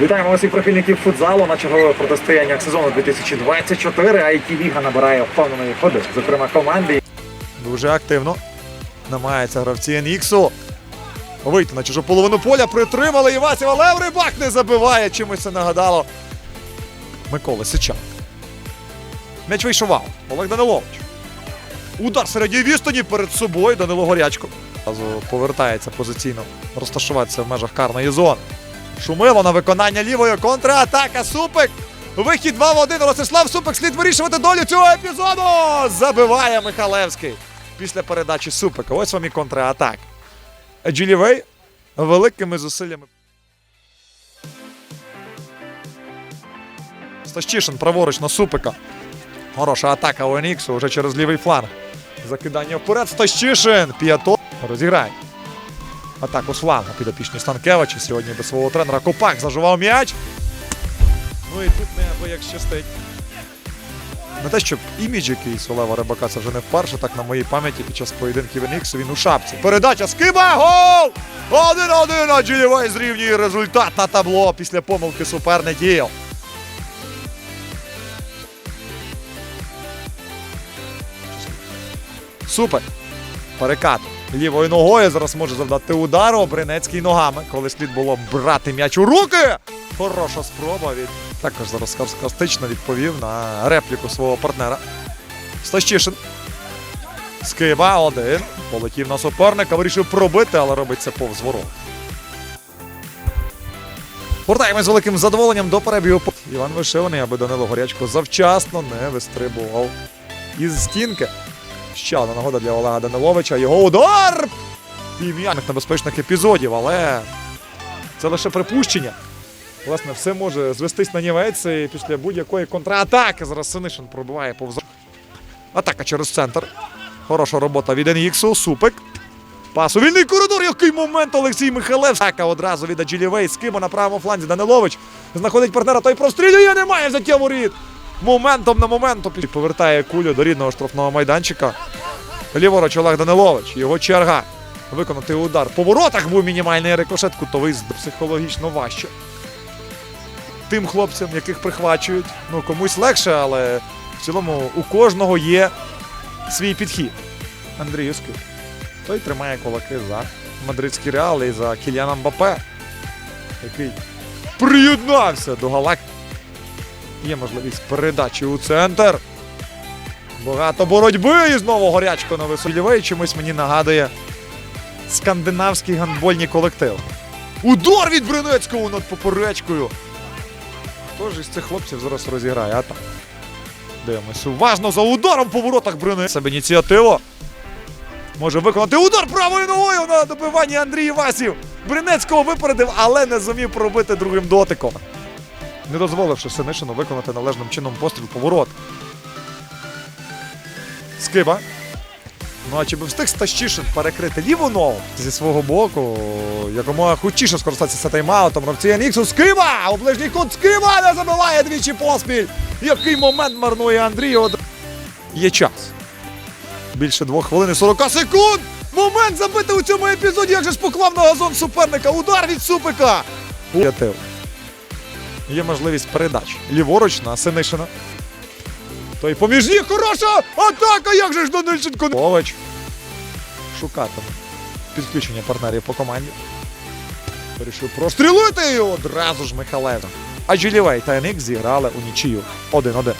Вітаємо усіх прихильників футзалу на чергове протистояння сезону 2024. IT Ліга набирає впевненої ходи. Зокрема, команди, Дуже активно намагається гравці NX вийти на чужу половину поля. Притримали Івасів, але Рибак не забиває. Чимось це нагадало. Микола Сичан. М'яч вийшов. Олег Данилович. Удар середньої відстані перед собою. Данило Горячко. Повертається позиційно розташуватися в межах карної зони. Шумило на виконання лівої контратака. Супик. Вихід 2 в 1. Ростислав Супик слід вирішувати долю цього епізоду. Забиває Михалевський після передачі Супика. Ось вам і контратак. Джилівей великими зусиллями. Стащишин праворуч на Супика. Хороша атака у Еніксу вже через лівий фланг. Закидання вперед. Стащишин. П'ято. Розіграє. Атаку флангу підопічні Станкевича. Сьогодні без свого тренера Копак заживав м'яч. Ну і тут небо як щастить. Не те, щоб імідж якийсь у Лева Рибака, це вже не вперше, так на моїй пам'яті під час поєдинків Еніксу він у шапці. Передача скиба! Гол! Один-один, а Джилівей зрівнює результат на табло після помилки суперників. Супер. Перекат. Лівою ногою зараз може завдати удару. Бринецький ногами, коли слід було брати м'яч у руки. Хороша спроба від. Також зараз саркастично відповів на репліку свого партнера. Стащишин. Скиба один. Полетів на суперника, вирішив пробити, але робить це повз ворот. Повертаємось з великим задоволенням до перебігу. Іван Вишиваний, аби Данило Горячко завчасно не вистрибував із стінки. Ще одна нагода для Олега Даниловича. Його удар! Пів'яних небезпечних епізодів, але це лише припущення. Власне, все може звестись на нівець і після будь-якої контратаки. Зараз Синишин пробиває повз. Атака через центр. Хороша робота від Еніксу. Супик. Пас у вільний коридор. Який момент Олексій Михайлевський. Атака одразу від Аджилівей. Скиба на правому фланзі. Данилович знаходить партнера. Той прострілює. Немає взяття воріт. Моментом на моменту повертає кулю до рідного штрафного майданчика. Ліворуч Олег Данилович. Його черга. Виконати удар. По воротах був мінімальний рикошет. Кутовий психологічно важче. Тим хлопцям, яких прихвачують. Ну, комусь легше, але в цілому у кожного є свій підхід. Андрій Юсків. Той тримає кулаки за мадридський реал і за Кіліана Мбапе, який приєднався до галактики. Є можливість передачі у центр. Багато боротьби і знову горячко на висолівей. Чимось мені нагадує скандинавський гандбольний колектив. Удар від Бринецького над поперечкою. Хто ж із цих хлопців зараз розіграє? А так. Дивимось уважно за ударом по воротах Бринецького. Себе ініціативу. Може виконати удар правою ногою на добиванні Андрій Васів. Бринецького випередив, але не зумів пробити другим дотиком не дозволивши Синишину виконати належним чином постріл по ворот. Скиба. Ну а чи би встиг Стащишин перекрити ліву ногу зі свого боку, якомога хутчіше скористатися тайм-аутом гравці Аніксу. Скиба! У ближній кут Скиба не забиває двічі поспіль. Який момент марнує Андрій. Є час. Більше двох хвилин і 40 секунд. Момент забити у цьому епізоді. Як же ж поклав на газон суперника. Удар від Супика. Є можливість передач. Ліворуч на Синишина. Той поміж них хороша атака! Як же ж Данильченко? Лович. Шукатиме підключення партнерів по команді. Вирішив прострілити і одразу ж Михалевич. А Джілівей та Еник зіграли у нічию 1-1.